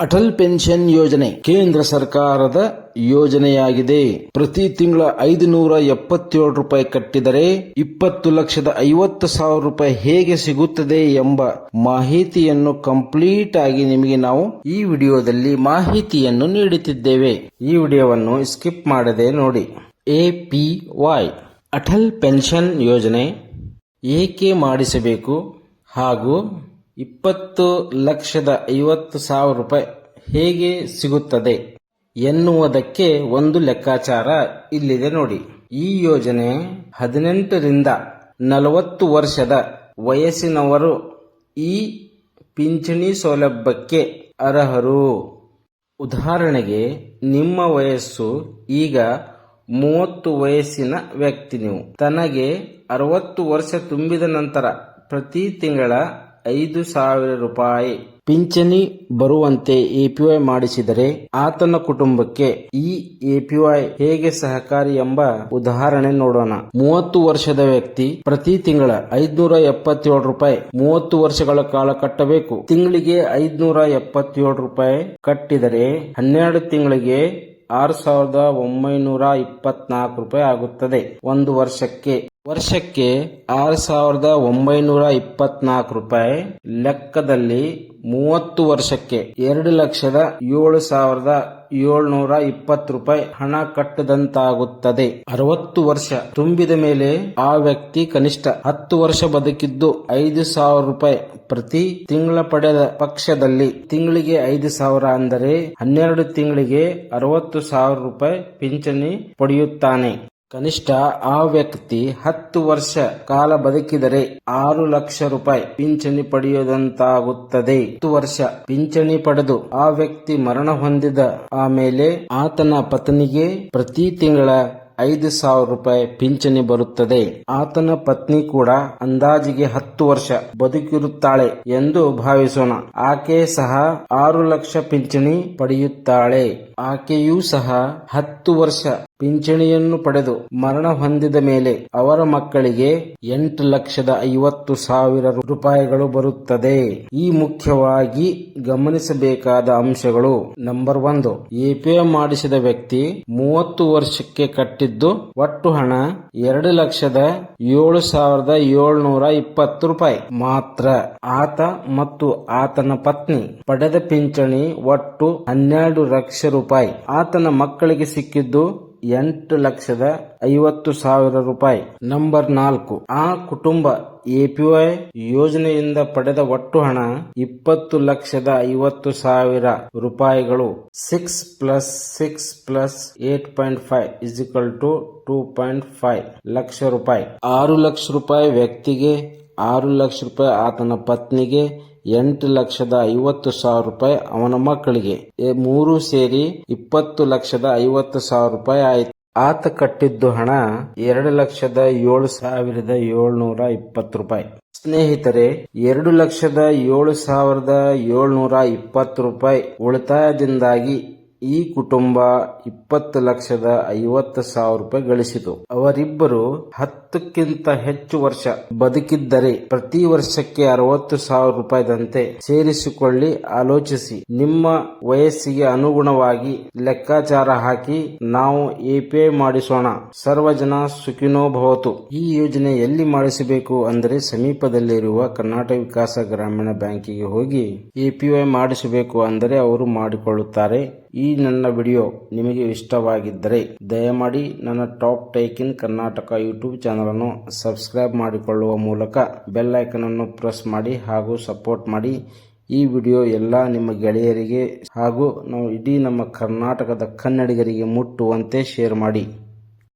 Atal pension ಯೋಜನೆ ಕೇಂದ್ರ ಸರ್ಕಾರದ ಯೋಜನೆಯಾಗಿದೆ. ಪ್ರತಿ ತಿಂಗಳ ಐದು ನೂರ ಎಪ್ಪತ್ತೇಳು ರೂಪಾಯಿ ಕಟ್ಟಿದರೆ ಇಪ್ಪತ್ತು ಲಕ್ಷದ ಐವತ್ತು ಸಾವಿರ ರೂಪಾಯಿ ಹೇಗೆ ಸಿಗುತ್ತದೆ ಎಂಬ ಮಾಹಿತಿಯನ್ನು ಕಂಪ್ಲೀಟ್ ಆಗಿ ನಿಮಗೆ ನಾವು ಈ ವಿಡಿಯೋದಲ್ಲಿ ಮಾಹಿತಿಯನ್ನು ನೀಡುತ್ತಿದ್ದೇವೆ. ಈ ವಿಡಿಯೋವನ್ನು ಸ್ಕಿಪ್ ಮಾಡದೆ ನೋಡಿ. A P Y Atal pension ಯೋಜನೆ ಏಕೆ ಮಾಡಿಸಬೇಕು ಹಾಗೂ ಇಪ್ಪತ್ತು ಲಕ್ಷದ ಐವತ್ತು ಸಾವಿರ ರೂಪಾಯಿ ಹೇಗೆ ಸಿಗುತ್ತದೆ ಎನ್ನುವುದಕ್ಕೆ ಒಂದು ಲೆಕ್ಕಾಚಾರ ಇಲ್ಲಿದೆ ನೋಡಿ. ಈ ಯೋಜನೆ ಹದಿನೆಂಟರಿಂದ ನಲವತ್ತು ವರ್ಷದ ವಯಸ್ಸಿನವರು ಈ ಪಿಂಚಣಿ ಸೌಲಭ್ಯಕ್ಕೆ ಅರ್ಹರು. ಉದಾಹರಣೆಗೆ, ನಿಮ್ಮ ವಯಸ್ಸು ಈಗ ಮೂವತ್ತು ವಯಸ್ಸಿನ ವ್ಯಕ್ತಿ ನೀವು. ತನಗೆ ಅರವತ್ತು ವರ್ಷ ತುಂಬಿದ ನಂತರ ಪ್ರತಿ ತಿಂಗಳ ಐದು ಸಾವಿರ ರೂಪಾಯಿ. ಪಿಂಚಣಿ ಬರುವಂತೆ ಎಪಿವೈ ಮಾಡಿಸಿದರೆ ಆತನ ಕುಟುಂಬಕ್ಕೆ ಈ ಎಪಿವೈ ಹೇಗೆ ಸಹಕಾರಿ ಎಂಬ ಉದಾಹರಣೆ ನೋಡೋಣ. ಮೂವತ್ತು ವರ್ಷದ ವ್ಯಕ್ತಿ ಪ್ರತಿ ತಿಂಗಳ ಐದ್ನೂರ ಎಪ್ಪತ್ತೇಳು ರೂಪಾಯಿ ಮೂವತ್ತು ವರ್ಷಗಳ ಕಾಲ ಕಟ್ಟಬೇಕು. ತಿಂಗಳಿಗೆ ಐದ್ನೂರ ಎಪ್ಪತ್ತೇಳು ರೂಪಾಯಿ ಕಟ್ಟಿದರೆ ಹನ್ನೆರಡು ತಿಂಗಳಿಗೆ ಆರು ಸಾವಿರದ ಒಂಬೈನೂರ ಇಪ್ಪತ್ನಾಲ್ಕು ರೂಪಾಯಿ ಆಗುತ್ತದೆ. ಒಂದು ವರ್ಷಕ್ಕೆ ವರ್ಷಕ್ಕೆ ಆರು ಸಾವಿರದ ಒಂಬೈನೂರ ಇಪ್ಪತ್ನಾಲ್ಕು ರೂಪಾಯಿ ಲೆಕ್ಕದಲ್ಲಿ ಮೂವತ್ತು ವರ್ಷಕ್ಕೆ ಎರಡು ಲಕ್ಷದ ಏಳು ಸಾವಿರದ ಏಳ್ನೂರ ಇಪ್ಪತ್ತು ರೂಪಾಯಿ ಹಣ ಕಟ್ಟದಂತಾಗುತ್ತದೆ. ಅರವತ್ತು ವರ್ಷ ತುಂಬಿದ ಮೇಲೆ ಆ ವ್ಯಕ್ತಿ ಕನಿಷ್ಠ ಹತ್ತು ವರ್ಷ ಬದುಕಿದ್ದು ಐದು ಸಾವಿರ ರೂಪಾಯಿ ಪ್ರತಿ ತಿಂಗಳ ಪಡೆದ ಪಕ್ಷದಲ್ಲಿ. ತಿಂಗಳಿಗೆ ಐದು ಸಾವಿರ ಅಂದರೆ ಹನ್ನೆರಡು ತಿಂಗಳಿಗೆ ಅರವತ್ತು ಸಾವಿರ ರೂಪಾಯಿ ಪಿಂಚಣಿ ಪಡೆಯುತ್ತಾನೆ. ಕನಿಷ್ಠ ಆ ವ್ಯಕ್ತಿ ಹತ್ತು ವರ್ಷ ಕಾಲ ಬದುಕಿದರೆ ಆರು ಲಕ್ಷ ರೂಪಾಯಿ ಪಿಂಚಣಿ ಪಡೆಯುವುದಂತಾಗುತ್ತದೆ ಹತ್ತು ವರ್ಷ ಪಿಂಚಣಿ ಪಡೆದು ಆ ವ್ಯಕ್ತಿ ಮರಣ ಹೊಂದಿದ ಆಮೇಲೆ ಆತನ ಪತ್ನಿಗೆ ಪ್ರತಿ ತಿಂಗಳ ಐದು ಸಾವಿರ ರೂಪಾಯಿ ಪಿಂಚಣಿ ಬರುತ್ತದೆ. ಆತನ ಪತ್ನಿ ಕೂಡ ಅಂದಾಜಿಗೆ ಹತ್ತು ವರ್ಷ ಬದುಕಿರುತ್ತಾಳೆ ಎಂದು ಭಾವಿಸೋಣ. ಆಕೆ ಸಹ ಆರು ಲಕ್ಷ ಪಿಂಚಣಿ ಪಡೆಯುತ್ತಾಳೆ. ಆಕೆಯೂ ಸಹ ಹತ್ತು ವರ್ಷ ಪಿಂಚಣಿಯನ್ನು ಪಡೆದು ಮರಣ ಹೊಂದಿದ ಮೇಲೆ ಅವರ ಮಕ್ಕಳಿಗೆ ಎಂಟು ಲಕ್ಷದ ಐವತ್ತು ಸಾವಿರ ರೂಪಾಯಿಗಳು ಬರುತ್ತದೆ. ಈ ಮುಖ್ಯವಾಗಿ ಗಮನಿಸಬೇಕಾದ ಅಂಶಗಳು. ನಂಬರ್ ಒಂದು ಎಪಿಎ ಮಾಡಿಸಿದ ವ್ಯಕ್ತಿ ಮೂವತ್ತು ವರ್ಷಕ್ಕೆ ಕಟ್ಟಿದ್ದು ಒಟ್ಟು ಹಣ ಎರಡು ಲಕ್ಷದ ಏಳು ಸಾವಿರದ ಏಳ್ನೂರ ಇಪ್ಪತ್ತು ರೂಪಾಯಿ. ಮಾತ್ರ ಆತ ಮತ್ತು ಆತನ ಪತ್ನಿ ಪಡೆದ ಪಿಂಚಣಿ ಒಟ್ಟು ಹನ್ನೆರಡು ಲಕ್ಷ ರೂಪಾಯಿ. ಆತನ ಮಕ್ಕಳಿಗೆ ಸಿಕ್ಕಿದ್ದು ಎಂಟು ಲಕ್ಷದ ಐವತ್ತು ಸಾವಿರ ರೂಪಾಯಿ. ನಂಬರ್ ನಾಲ್ಕು. ಆ ಕುಟುಂಬ ಎಪಿವೈ ಯೋಜನೆಯಿಂದ ಪಡೆದ ಒಟ್ಟು ಹಣ ಇಪ್ಪತ್ತು ಲಕ್ಷದ ಐವತ್ತು ಸಾವಿರ ರೂಪಾಯಿಗಳು. Six plus six plus eight point five is equal to two point five lakh ರೂಪಾಯಿ. ಆರು ಲಕ್ಷ ರೂಪಾಯಿ ವ್ಯಕ್ತಿಗೆ, ಆರು ಲಕ್ಷ ರೂಪಾಯಿ ಆತನ ಪತ್ನಿಗೆ ಎಂಟು ಲಕ್ಷದ ಐವತ್ತು ಸಾವಿರ ರೂಪಾಯಿ ಅವನ ಮಕ್ಕಳಿಗೆ. ಮೂರು ಸೇರಿ ಇಪ್ಪತ್ತು ಲಕ್ಷದ ಐವತ್ತು ಸಾವಿರ ರೂಪಾಯಿ ಆಯ್ತು. ಆತ ಕಟ್ಟಿದ್ದು ಹಣ ಎರಡು ಲಕ್ಷದ ಏಳು ಸಾವಿರದ ಏಳ್ನೂರ ಇಪ್ಪತ್ತು ರೂಪಾಯಿ. ಸ್ನೇಹಿತರೆ, ಎರಡು ಲಕ್ಷದ ಏಳು ಸಾವಿರದ ಏಳ್ನೂರ ಇಪ್ಪತ್ತು ರೂಪಾಯಿ ಉಳಿತಾಯದಿಂದಾಗಿ ಈ ಕುಟುಂಬ ಇಪ್ಪತ್ತು ಲಕ್ಷದ ಐವತ್ತು ಸಾವಿರ ರೂಪಾಯಿ ಗಳಿಸಿತು. ಅವರಿಬ್ಬರು ಹತ್ತಕ್ಕಿಂತ ಹೆಚ್ಚು ವರ್ಷ ಬದುಕಿದ್ದರೆ ಪ್ರತಿ ವರ್ಷಕ್ಕೆ ಅರವತ್ತು ಸಾವಿರ ರೂಪಾಯಿದಂತೆ ಸೇರಿಸಿಕೊಳ್ಳಿ, ಆಲೋಚಿಸಿ. ನಿಮ್ಮ ವಯಸ್ಸಿಗೆ ಅನುಗುಣವಾಗಿ ಲೆಕ್ಕಾಚಾರ ಹಾಕಿ ನಾವು ಎಪಿಐ ಮಾಡಿಸೋಣ. ಸರ್ವಜನ ಸುಖಿನೋ ಭವತು. ಈ ಯೋಜನೆ ಎಲ್ಲಿ ಮಾಡಿಸಬೇಕು ಅಂದರೆ ಸಮೀಪದಲ್ಲಿರುವ ಕರ್ನಾಟಕ ವಿಕಾಸ ಗ್ರಾಮೀಣ ಬ್ಯಾಂಕಿಗೆ ಹೋಗಿ ಎಪಿಐ ಮಾಡಿಸಬೇಕು ಅಂದರೆ ಅವರು ಮಾಡಿಕೊಳ್ಳುತ್ತಾರೆ. ಈ ನನ್ನ ವಿಡಿಯೋ ನಿಮಗೆ ಇಷ್ಟವಾಗಿದ್ದರೆ ದಯಮಾಡಿ ನನ್ನ top take in Karnataka YouTube channel ಅನ್ನು ಸಬ್ಸ್ಕ್ರೈಬ್ ಮಾಡಿಕೊಳ್ಳುವ ಮೂಲಕ ಬೆಲ್ ಅನ್ನು ಪ್ರೆಸ್ ಮಾಡಿ ಹಾಗೂ ಸಪೋರ್ಟ್ ಮಾಡಿ. ಈ ವಿಡಿಯೋ ಎಲ್ಲ ನಿಮ್ಮ ಗೆಳೆಯರಿಗೆ ಹಾಗೂ ನಾವು ಇಡೀ ನಮ್ಮ ಕರ್ನಾಟಕದ ಕನ್ನಡಿಗರಿಗೆ ಮುಟ್ಟುವಂತೆ ಶೇರ್ ಮಾಡಿ.